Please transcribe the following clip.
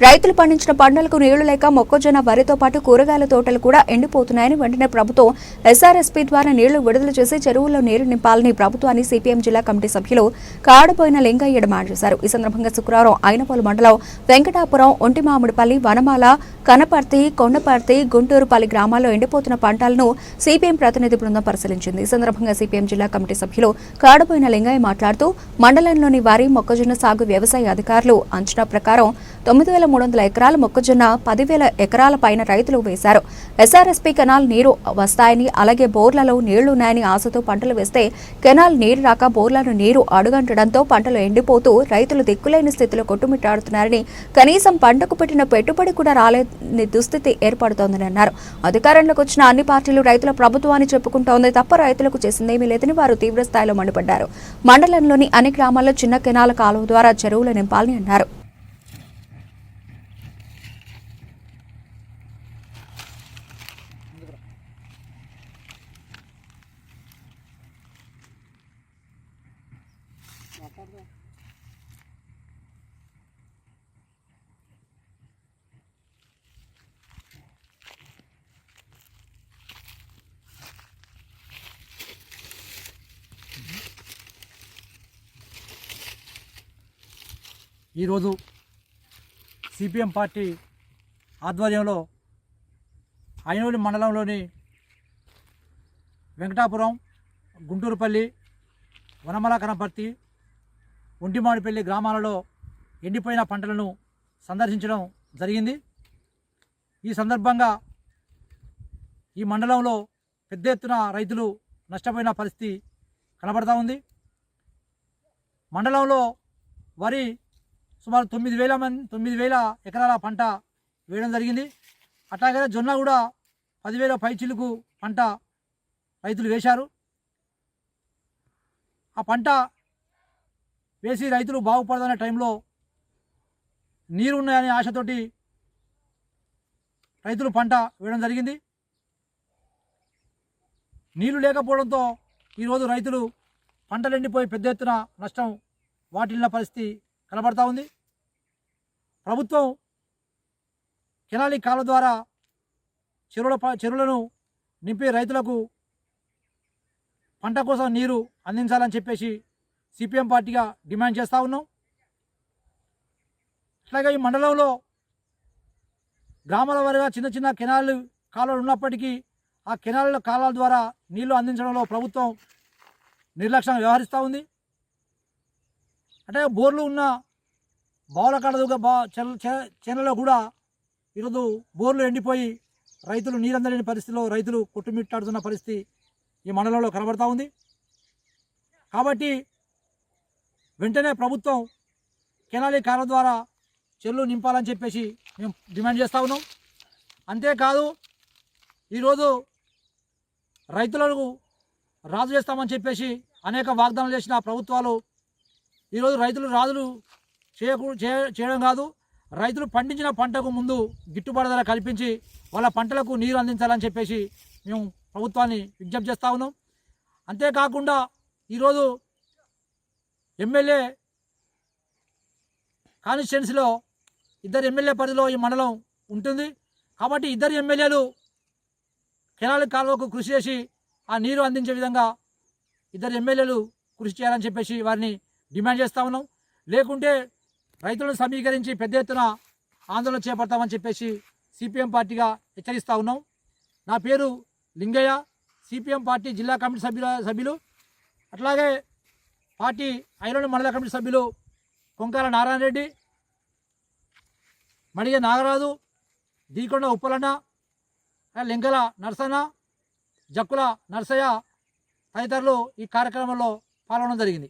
రైతులు పండించిన పంటలకు నీళ్ళు లేక మొక్కజొన్న వరితో పాటు కూరగాయల తోటలు కూడా ఎండిపోతున్నాయని వెంటనే ప్రభుత్వం ఎస్ఆర్ఎస్పీ ద్వారా నీళ్ళు విడుదల చేసి చెరువుల్లో నీరు నింపాలని ప్రభుత్వాన్ని సిపిఎం జిల్లా కమిటీ సభ్యులు కాడపోయిన లింగయ్య డిమాండ్ చేశారు ఈ సందర్భంగా శుక్రవారం అయినపోలు మండలం వెంకటాపురం ఒంటిమామిడిపల్లి వనమాల కనపర్తి కొండపర్తి గుంటూరుపల్లి గ్రామాల్లో ఎండిపోతున్న పంటలను సిపిఎం ప్రతినిధి బృందం పరిశీలించింది. ఈ సందర్భంగా సిపిఎం జిల్లా కమిటీ సభ్యులు కాడపోయిన లింగయ్య మాట్లాడుతూ మండలంలోని వరి మొక్కజొన్న సాగు వ్యవసాయ అధికారులు అంచనా ప్రకారం తొమ్మిది వేల మూడు వందల ఎకరాల మొక్కజొన్న పదివేల ఎకరాల పైన రైతులు వేశారు. ఎస్ఆర్ఎస్పీ కెనాల్ నీరు వస్తాయని అలాగే బోర్లలో నీళ్ళున్నాయని ఆశతో పంటలు వేస్తే కెనాల్ నీరు రాక బోర్లను నీరు అడుగంటడంతో పంటలు ఎండిపోతూ రైతులు దిక్కులేని స్థితిలో కొట్టుమిట్టాడుతున్నారని కనీసం పంటకు పెట్టిన పెట్టుబడి కూడా రాలేని దుస్థితి ఏర్పడుతోందని అన్నారు. అధికారంలోకి వచ్చిన అన్ని పార్టీలు రైతుల ప్రభుత్వాన్ని చెప్పుకుంటోంది తప్ప రైతులకు చేసిందేమీ లేదని వారు తీవ్ర స్థాయిలో మండిపడ్డారు. మండలంలోని అన్ని గ్రామాల్లో చిన్న కెనాల కాలువ ద్వారా చెరువులు నింపాలని అన్నారు. ఈరోజు సిపిఎం పార్టీ ఆధ్వర్యంలో అయినోలి మండలంలోని వెంకటాపురం గుంటూరుపల్లి వనమలకరపర్తి ఒంటిమాడిపల్లి గ్రామాలలో ఎండిపోయిన పంటలను సందర్శించడం జరిగింది. ఈ సందర్భంగా ఈ మండలంలో పెద్ద ఎత్తున రైతులు నష్టపోయిన పరిస్థితి కనబడతా ఉంది. మండలంలో వరి సుమారు తొమ్మిది వేల మంది తొమ్మిది వేల ఎకరాల పంట వేయడం జరిగింది. అట్లాగే జొన్న కూడా పదివేల పైచిలుకు పంట రైతులు వేశారు. ఆ పంట వేసి రైతులు బాగుపడదనే టైంలో నీరు ఉన్నాయనే ఆశతోటి రైతులు పంట వేయడం జరిగింది. నీళ్ళు లేకపోవడంతో ఈరోజు రైతులు పంటలు ఎండిపోయి పెద్ద ఎత్తున నష్టం వాటిల్ల పరిస్థితి కనబడతా ఉంది. ప్రభుత్వం కెనాలి కాల ద్వారా చెరువుల చెరువులను నింపి రైతులకు పంట కోసం నీరు అందించాలని చెప్పేసి సిపిఎం పార్టీగా డిమాండ్ చేస్తూ ఉన్నాం. అట్లాగే ఈ మండలంలో గ్రామాల వారిగా చిన్న చిన్న కెనాలు కాలువలు ఉన్నప్పటికీ ఆ కెనాల కాలాల ద్వారా నీళ్ళు అందించడంలో ప్రభుత్వం నిర్లక్ష్యంగా వ్యవహరిస్తూ ఉంది. అంటే బోర్లు ఉన్న బావుల కడదుగా బా చేనలో కూడా ఈరోజు బోర్లు ఎండిపోయి రైతులు నీరందలేని పరిస్థితిలో రైతులు కొట్టుమిట్టాడుతున్న పరిస్థితి ఈ మండలంలో కనబడతా ఉంది. కాబట్టి వెంటనే ప్రభుత్వం కెనాలి కాల ద్వారా చెల్లు నింపాలని చెప్పేసి మేము డిమాండ్ చేస్తూ ఉన్నాం. అంతేకాదు ఈరోజు రైతులకు రాజు చేస్తామని చెప్పేసి అనేక వాగ్దానాలు చేసిన ప్రభుత్వాలు ఈరోజు రైతులు రాజులు చేయకు చేయడం కాదు రైతులు పండించిన పంటకు ముందు గిట్టుబాటు ధర కల్పించి వాళ్ళ పంటలకు నీరు అందించాలని చెప్పేసి మేము ప్రభుత్వాన్ని విజ్ఞప్తి చేస్తూ ఉన్నాం. అంతేకాకుండా ఈరోజు ఎమ్మెల్యే కాన్స్టిట్యున్సీలో ఇద్దరు ఎమ్మెల్యే పరిధిలో ఈ మండలం ఉంటుంది. కాబట్టి ఇద్దరు ఎమ్మెల్యేలు కెనాల్ కాలువకు కృషి చేసి ఆ నీరు అందించే విధంగా ఇద్దరు ఎమ్మెల్యేలు కృషి చేయాలని చెప్పేసి వారిని డిమాండ్ చేస్తా ఉన్నాం. లేకుంటే రైతులను సమీకరించి పెద్ద ఎత్తున ఆందోళన చేపడతామని చెప్పేసి సిపిఎం పార్టీగా హెచ్చరిస్తూ ఉన్నాం. నా పేరు లింగయ్య. సిపిఎం పార్టీ జిల్లా కమిటీ సభ్యుల సభ్యులు. అట్లాగే పార్టీ ఐలోని మండల కమిటీ సభ్యులు కొంకాల నారాయణ రెడ్డి మణిగ నాగరాజు దీకొండ ఉప్పలన్న లింగల నరసన్న జక్కుల నరసయ్య తదితరులు ఈ కార్యక్రమంలో పాల్గొనడం జరిగింది.